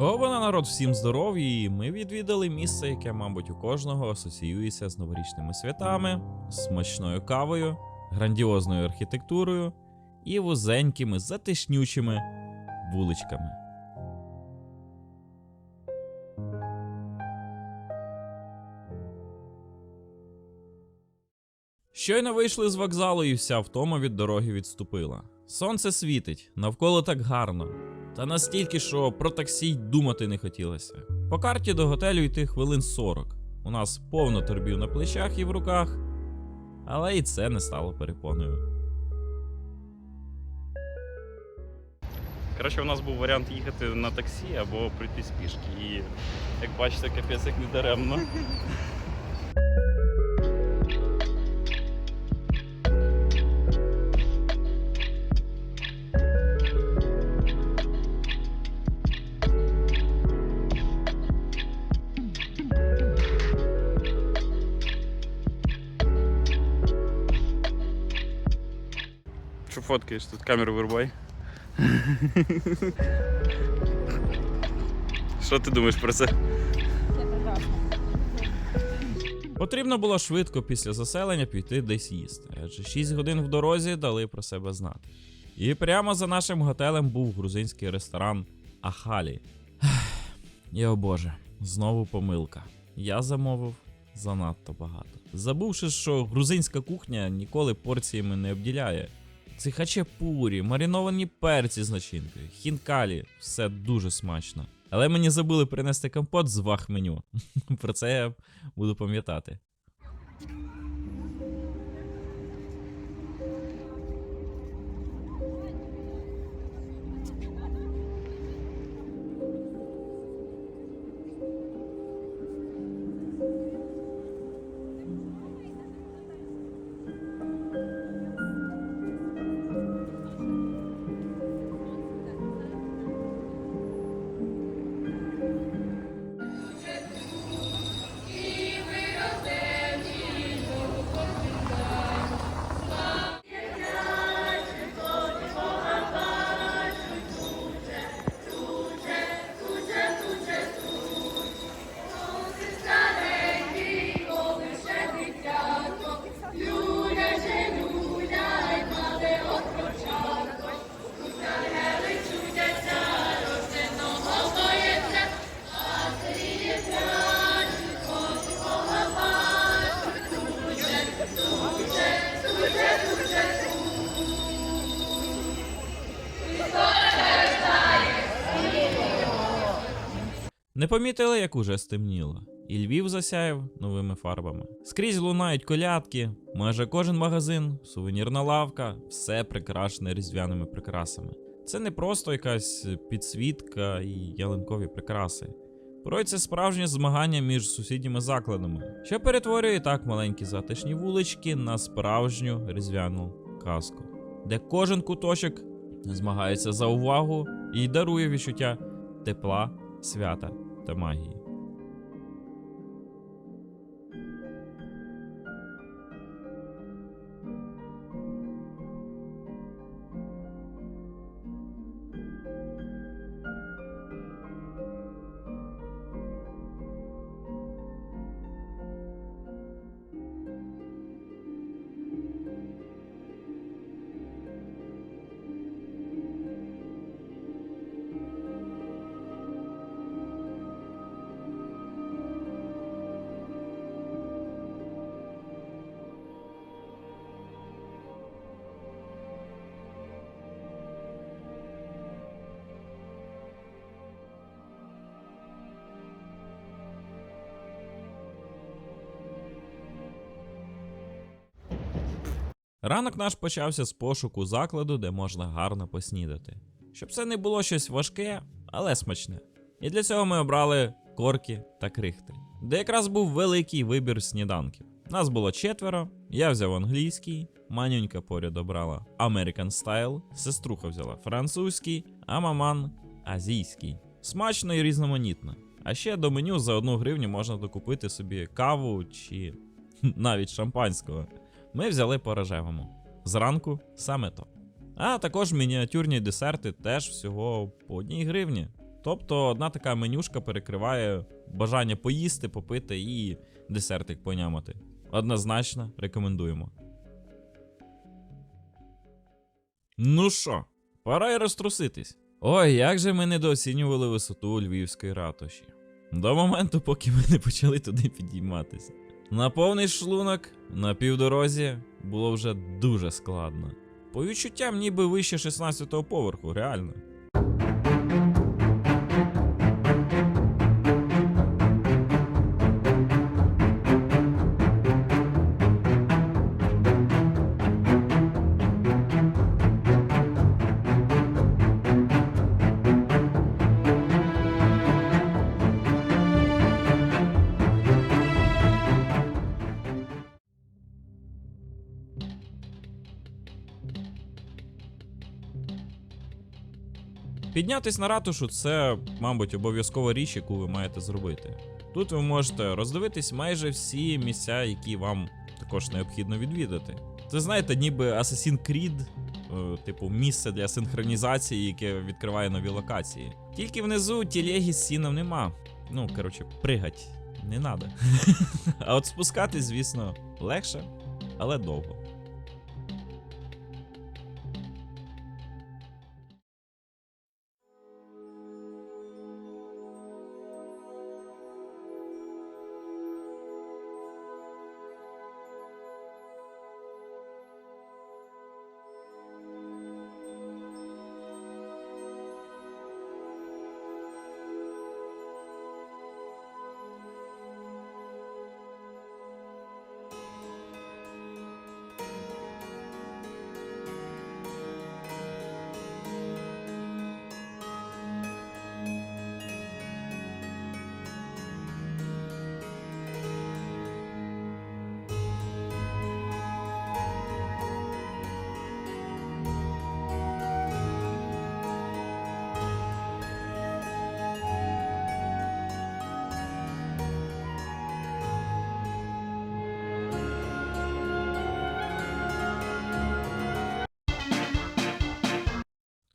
Обана народ, всім здоров'я, і ми відвідали місце, яке, мабуть, у кожного асоціюється з новорічними святами, смачною кавою, грандіозною архітектурою і вузенькими затишнючими вуличками. Щойно вийшли з вокзалу, і вся втома від дороги відступила. Сонце світить, навколо так гарно. Та настільки, що про таксі й думати не хотілося. По карті до готелю йти хвилин 40. У нас повно торбів на плечах і в руках, але і це не стало перепоною. Коротше, у нас був варіант їхати на таксі або прийти з пішки. І як бачите, капець як не даремно. Фоткаєш? Тут камеру вирубай. Що ти думаєш про це? Потрібно було швидко після заселення піти десь їсти, адже 6 годин в дорозі дали про себе знати. І прямо за нашим готелем був грузинський ресторан Ахалі. І о боже, знову помилка. Я замовив занадто багато. Забувши, що грузинська кухня ніколи порціями не обділяє. Ці хачапурі, мариновані перці з начинкою, хінкалі, все дуже смачно. Але мені забули принести компот з вах меню. Про це я буду пам'ятати. Помітили, як уже стемніло, і Львів засяяв новими фарбами. Скрізь лунають колядки, майже кожен магазин, сувенірна лавка, все прикрашене різдвяними прикрасами. Це не просто якась підсвітка і ялинкові прикраси. Порой це справжнє змагання між сусідніми закладами, що перетворює так маленькі затишні вулички на справжню різдвяну казку, де кожен куточок змагається за увагу і дарує відчуття тепла, свята та магії. Ранок наш почався з пошуку закладу, де можна гарно поснідати. Щоб це не було щось важке, але смачне. І для цього ми обрали корки та крихти, де якраз був великий вибір сніданків. Нас було четверо, я взяв англійський, манюнька поряд обрала American Style, сеструха взяла французький, а маман азійський. Смачно і різноманітно. А ще до меню за одну гривню можна докупити собі каву чи навіть шампанського. Ми взяли по рожевому. Зранку саме то. А також мініатюрні десерти теж всього по одній гривні. Тобто одна така менюшка перекриває бажання поїсти, попити і десертик понямати. Однозначно рекомендуємо. Ну що, пора й розтруситись. Ой, як же ми недооцінювали висоту львівської ратуші. До моменту, поки ми не почали туди підійматися. На повний шлунок на півдорозі було вже дуже складно. По відчуттям, ніби вище 16-го поверху, реально. Піднятись на ратушу це, мабуть, обов'язкова річ, яку ви маєте зробити. Тут ви можете роздивитись майже всі місця, які вам також необхідно відвідати. Це знаєте, ніби Assassin's Creed, е, типу місце для синхронізації, яке відкриває нові локації. Тільки внизу тілегі з сіном нема. Ну, коротше, пригать не надо. А от спускатись, звісно, легше, але довго.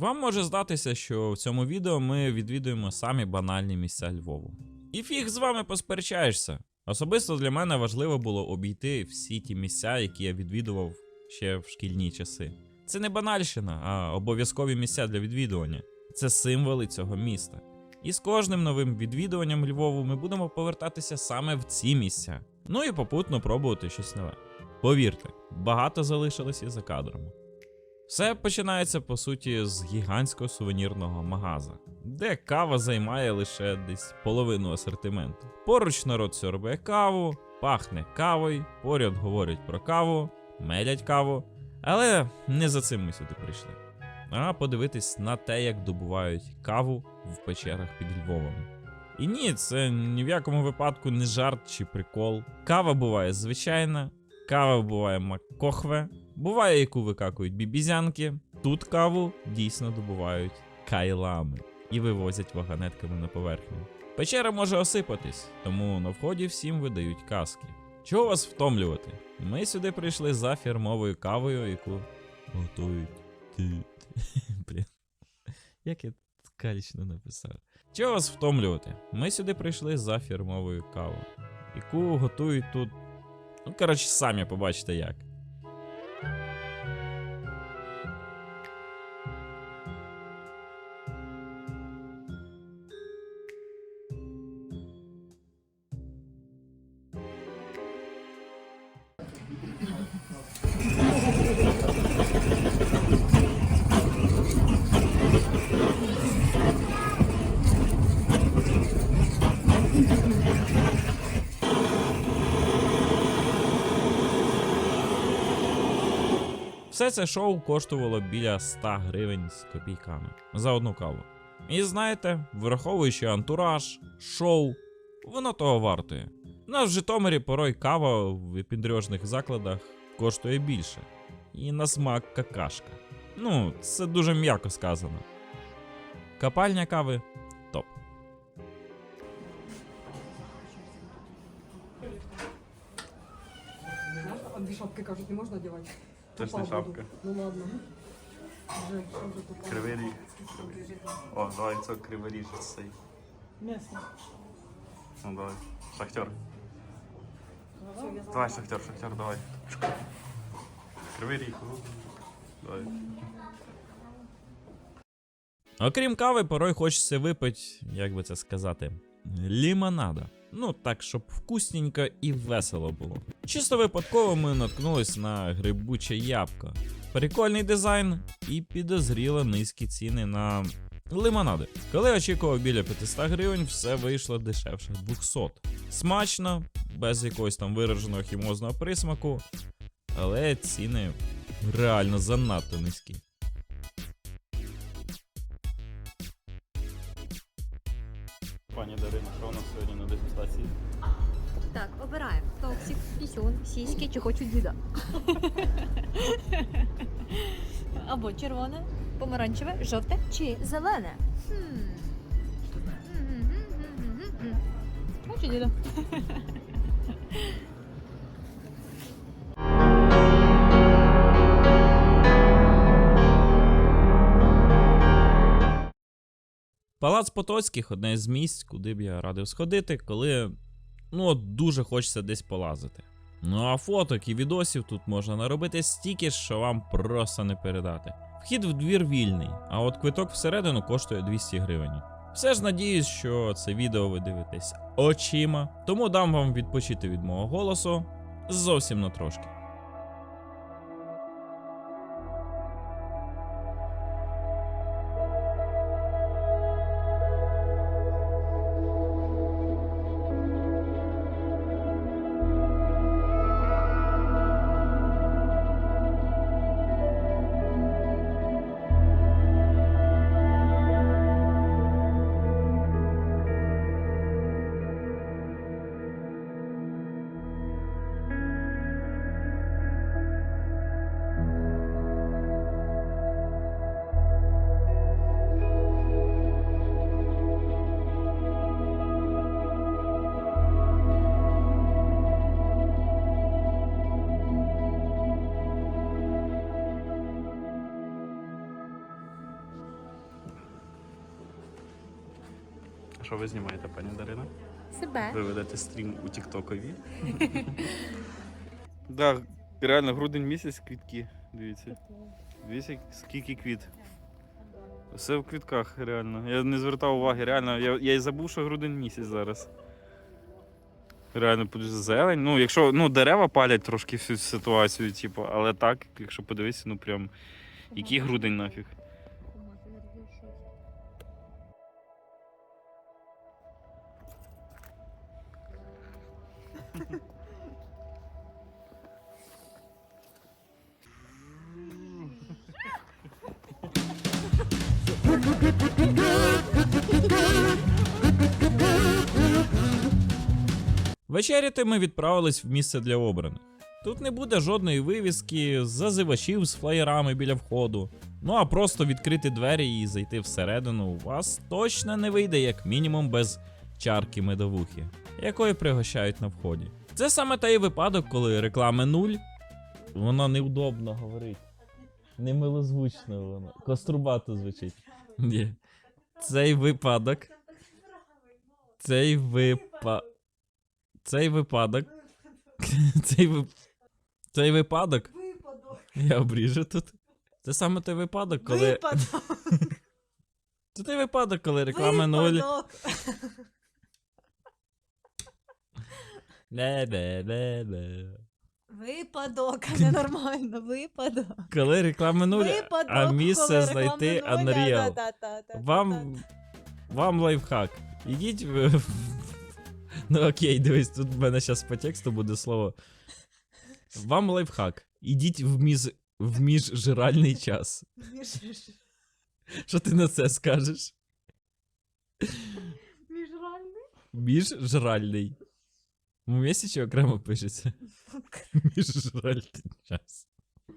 Вам може здатися, що в цьому відео ми відвідуємо самі банальні місця Львову. І фіг з вами посперечаєшся. Особисто для мене важливо було обійти всі ті місця, які я відвідував ще в шкільні часи. Це не банальщина, а обов'язкові місця для відвідування. Це символи цього міста. І з кожним новим відвідуванням Львову ми будемо повертатися саме в ці місця. Ну і попутно пробувати щось нове. Повірте, багато залишилось і за кадром. Все починається по суті з гігантського сувенірного магаза, де кава займає лише десь половину асортименту. Поруч народ сьорбає каву, пахне кавою, поряд говорять про каву, мелять каву. Але не за цим ми сюди прийшли. А подивитись на те, як добувають каву в печерах під Львовом. І ні, це ні в якому випадку не жарт чи прикол. Кава буває звичайна, кава буває макохве, буває, яку викакують бібізянки. Тут каву дійсно добувають кайлами і вивозять вагонетками на поверхню. Печера може осипатись, тому на вході всім видають каски. Чого вас втомлювати? Ми сюди прийшли за фірмовою кавою, яку готують. Блін. Як я калічно написав. Чого вас втомлювати? Ми сюди прийшли за фірмовою кавою, яку готують тут. Ну, коротше, самі побачите як. Все це шоу коштувало біля 100 гривень з копійками за одну каву. І знаєте, враховуючи антураж, шоу, воно того вартує. Нас в Житомирі порой кава в епіндрьожних закладах коштує більше. І на смак какашка. Ну, це дуже м'яко сказано. Капальня кави топ. Две шапки, кажут, не можно одевать? Це ж не шапка. Ну ладно. Кривий ріг. О, давай це кривий ріг цей. М'ясо. Ну давай. Шахтер. Давай, шахтер, шахтер, давай. Кривий ріг. Давай. Окрім кави, порой хочеться випити, як би це сказати, лімонада. Ну, так, щоб вкусненько і весело було. Чисто випадково ми наткнулись на грибуче ябко. Прикольний дизайн і підозріло низькі ціни на лимонади. Коли очікував біля 500 гривень, все вийшло дешевше 200. Смачно, без якогось там вираженого хімозного присмаку, але ціни реально занадто низькі. Пані Дарина, що у нас сьогодні на дегустації? Так, обираємо. Токсик, пісюн, сіськи чи хочу діда. Або червоне, помаранчеве, жовте чи зелене. Хочу діда. Палац Потоцьких одне з місць, куди б я радив сходити, коли ну дуже хочеться десь полазити. Ну а фоток і відосів тут можна наробити стільки, що вам просто не передати. Вхід в двір вільний, а от квиток всередину коштує 200 гривень. Все ж надіюсь, що це відео ви дивитесь очима, тому дам вам відпочити від мого голосу зовсім на трошки. Що ви знімаєте, пані Дарина? Себе. Ви ведете стрім у Тіктокові. Да, реально грудень місяць квітки. Дивіться. Дивіться, скільки квіт. Все в квітках, реально. Я не звертав уваги, реально. Я, я і забув, що грудень місяць зараз. Реально зелень. Ну, якщо ну, дерева палять трошки всю ситуацію, типу, але так, якщо подивитися, ну прям. Який грудень нафіг. Вечеряти ми відправились в місце для обраних. Тут не буде жодної вивіски, зазивачів з флаєрами біля входу. Ну а просто відкрити двері і зайти всередину у вас точно не вийде, як мінімум, без чарки медовухи, якої пригощають на вході. Це саме той випадок, коли реклами нуль, вона неудобно говорить. Немилозвучно воно. Кострубато звучить. Ні. Цей випадок. Цей випа... Цей випадок. Цей вип... Цей випадок. Я обріжу тут. Це саме той випадок, коли. Випадок. Це той випадок, коли реклама нуль. Ле-ле-ле-ле. Випадок, а не нормально. Випадок. Коли реклама нуль, Випадок, а місце коли знайти нуля, Unreal. да-да-да-да-да. Вам. Вам лайфхак. Ідіть в. Ну окей, дивись, тут в мене зараз по тексту буде слово. Вам лайфхак. Ідіть в між. в міжжиральний час. Між- Що ти на це скажеш? Міжральний? Міжжральний. Чи окремо пишеться? Міжжральний час.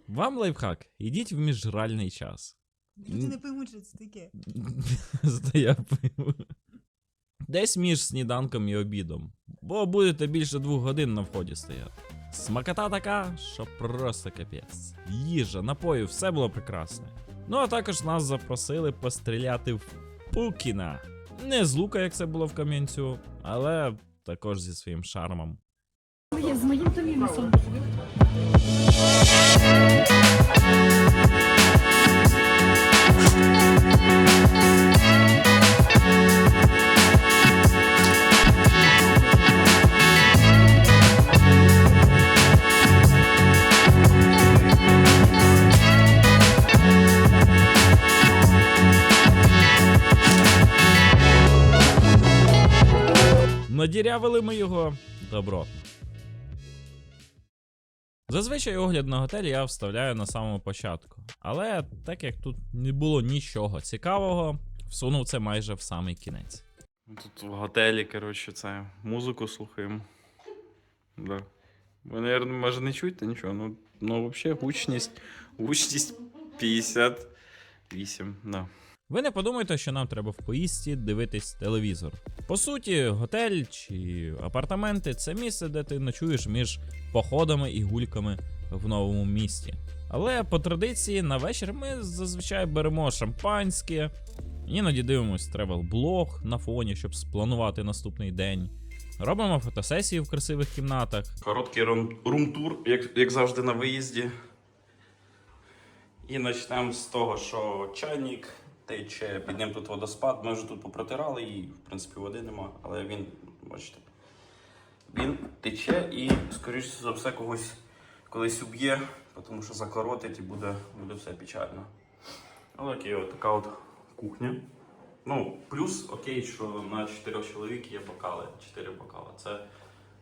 Вам лайфхак. Ідіть в міжжральний час. Люди не поймуть, що це таке. Зато я пойму. Десь між сніданком і обідом. Бо будете більше двох годин на вході стояти. Смакота така, що просто капець. Їжа, напої, все було прекрасне. Ну а також нас запросили постріляти в Пукіна. Не з лука, як це було в Кам'янцю, але також зі своїм шармом. З моїм то мінусом. Надірявили ми його добротно. Зазвичай огляд на готель я вставляю на самому початку. Але так як тут не було нічого цікавого, всунув це майже в самий кінець. Тут в готелі, коротше, це музику слухаємо. Да. Ви, наверное, може не чуєте нічого, ну, ну взагалі гучність, гучність 58, да. Ви не подумайте, що нам треба в поїзді дивитись телевізор. По суті, готель чи апартаменти це місце, де ти ночуєш між походами і гульками в новому місті. Але по традиції на вечір ми зазвичай беремо шампанське, іноді дивимось тревел-блог на фоні, щоб спланувати наступний день. Робимо фотосесії в красивих кімнатах, Короткий рум- рум-тур, як, як завжди на виїзді. І почнемо з того, що чайник тече, піднемо тут водоспад. Ми вже тут попротирали і, в принципі, води нема, але він, бачите, він тече і, скоріш за все, когось колись уб'є, тому що закоротить і буде, буде все печально. Але окей, от така от кухня. Ну, плюс окей, що на 4 чоловік є бокали. 4 бокали. Це,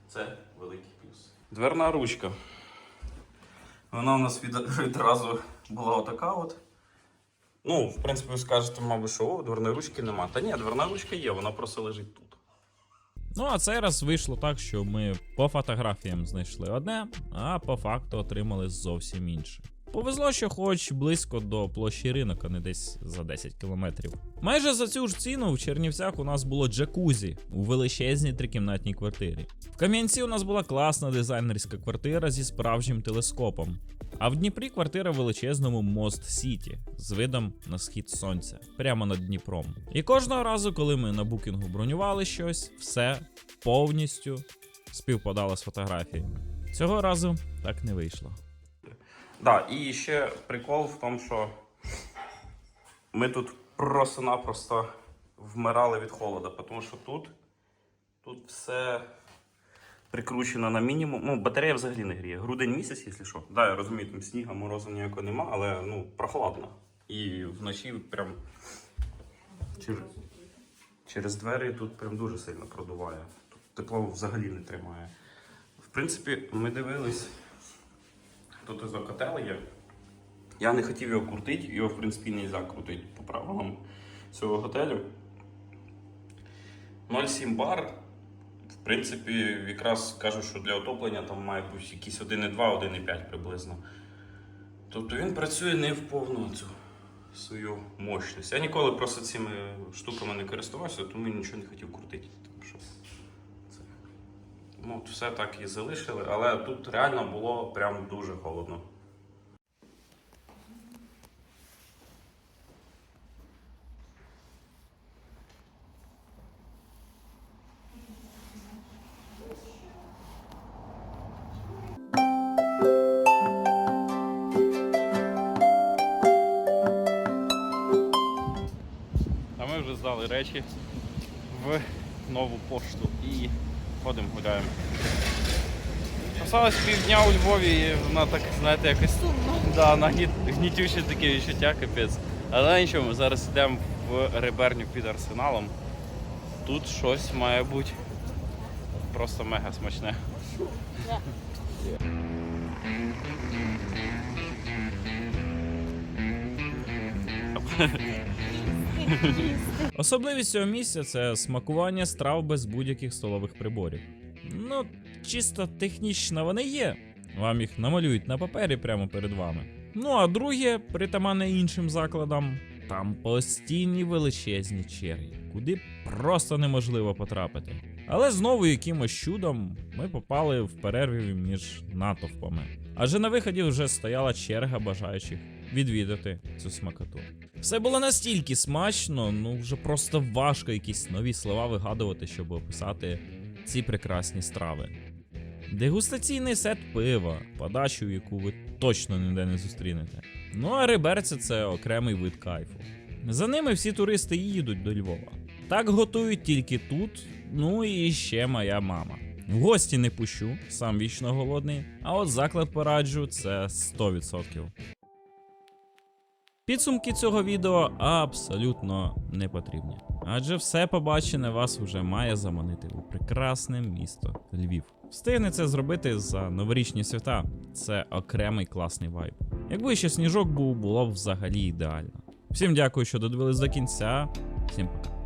це великий плюс. Дверна ручка. Вона у нас від, відразу була отака от. Ну, в принципі, ви скажете, мабуть, що о, дверної ручки нема. Та ні, дверна ручка є, вона просто лежить тут. Ну, а цей раз вийшло так, що ми по фотографіям знайшли одне, а по факту отримали зовсім інше. Повезло, що хоч близько до площі ринок, а не десь за 10 кілометрів. Майже за цю ж ціну в Чернівцях у нас було джакузі у величезній трикімнатній квартирі. В Кам'янці у нас була класна дизайнерська квартира зі справжнім телескопом. А в Дніпрі квартира в величезному Мост Сіті з видом на схід сонця, прямо над Дніпром. І кожного разу, коли ми на букінгу бронювали щось, все повністю співпадало з фотографіями. Цього разу так не вийшло. Да, і ще прикол в тому, що ми тут просто-напросто вмирали від холоду, тому що тут, тут все прикручено на мінімум. Ну, батарея взагалі не гріє. Грудень місяць, якщо що. Да, я розумію, там сніга, морозу ніякого нема, але ну, прохладно. І вночі прям через, через двері тут прям дуже сильно продуває. Тут тепло взагалі не тримає. В принципі, ми дивились. Тут із котел є. Я не хотів його крутити, його в принципі не можна крутити по правилам цього готелю. 0,7 бар. Принципі, якраз кажуть, що для отоплення там має бути якісь 1,2, 1,5 приблизно. Тобто він працює не в повну цю свою мощність. Я ніколи просто цими штуками не користувався, тому нічого не хотів крутити. Тому. Ну, от все так і залишили, але тут реально було прям дуже холодно. Ми речі в нову пошту і ходимо гуляємо. Осталось півдня у Львові і вона так, знаєте, якось да, нагні... гнітюче таке відчуття, капець. Але нічого, ми зараз йдемо в реберню під арсеналом. Тут щось має бути просто мега смачне. Особливість цього місця це смакування страв без будь-яких столових приборів. Ну, чисто технічно вони є. Вам їх намалюють на папері прямо перед вами. Ну а друге, притаманне іншим закладам, там постійні величезні черги, куди просто неможливо потрапити. Але знову якимось чудом ми попали в перерві між натовпами. Адже на виході вже стояла черга бажаючих відвідати цю смакоту. Все було настільки смачно, ну вже просто важко якісь нові слова вигадувати, щоб описати ці прекрасні страви. Дегустаційний сет пива, подачу, яку ви точно ніде не зустрінете. Ну а реберці це окремий вид кайфу. За ними всі туристи і їдуть до Львова. Так готують тільки тут, ну і ще моя мама. В гості не пущу, сам вічно голодний, а от заклад пораджу це 100%. Підсумки цього відео абсолютно не потрібні, адже все побачене вас вже має заманити у прекрасне місто Львів. Встигне це зробити за новорічні свята. Це окремий класний вайб. Якби ще сніжок був, було б взагалі ідеально. Всім дякую, що додивились до кінця. Всім пока.